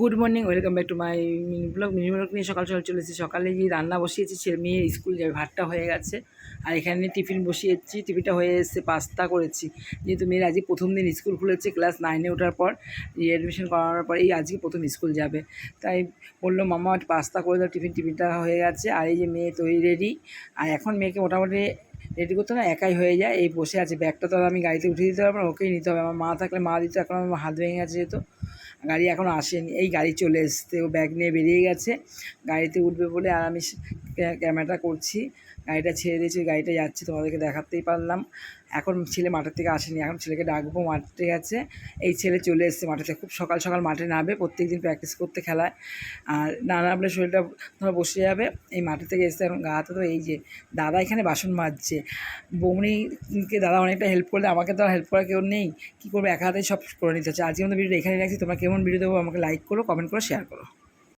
Good morning welcome back to my mini vlog mini vlog নিয়ে সকাল সকাল চলেছি। সকালে গিয়ে রান্না বসিয়েছি। ছেলে মেয়ে স্কুল যাবে ভাতটা হয়ে গেছে। আর এখানে টিফিন বসিয়েছি। টিফিনটা হয়ে এসে পাস্তা করেছি। যেহেতু মেয়ের আজকে প্রথম দিন স্কুল খুলেছে ক্লাস নাইনে ওঠার পর অ্যাডমিশন করানোর পর, এই আজকে প্রথম স্কুল যাবে। তাই বলল মামা পাস্তা করে দাও, টিফিন, টিফিনটা হয়ে গেছে। আর এই যে মেয়ে তৈরি রেডি আর এখন মেয়েকে মোটামুটি রেডি করতে না, একাই হয়ে যায়। এই বসে আছে। ব্যাগটা তো আমি গাড়িতে উঠিয়ে দিতে পারব না, ওকেই নিতে হবে। আমার মা থাকলে মা দিত, এখন আমার হাত ভেঙে গেছে যেহেতু। গাড়ি এখনও আসেনি। এই গাড়ি চলে এসছে, ও ব্যাগ নিয়ে বেরিয়ে গেছে। গাড়িতে উঠবে বলে আর আমি ক্যামেরাটা করছি। গাড়িটা ছেড়ে দিয়েছি, গাড়িটা যাচ্ছে, তোমাদেরকে দেখাতেই পারলাম। এখন ছেলে মাঠের থেকে আসেনি, এখন ছেলেকে ডাকবো, মাঠে গেছে এই ছেলে চলে এসছে মাঠেতে খুব সকাল সকাল মাঠে নামবে প্রত্যেক দিন প্র্যাকটিস করতে খেলায়। আর না নামলে শরীরটা ধরো বসে যাবে। এই মাঠে থেকে এসছে এখন গা হাতে তো এই যে দাদা এখানে বাসন মাজছে। বৌমনিকে দাদা অনেকটা হেল্প করলে, আমাকে তো হেল্প করার কেউ নেই। কী করব, একা হাতেই সব করে নিতে হচ্ছে। আজকে মতো ভিডিও এখানে রাখছি, তোমরা কেমন ভিডিও দেবো আমাকে লাইক করো কমেন্ট করো শেয়ার করো।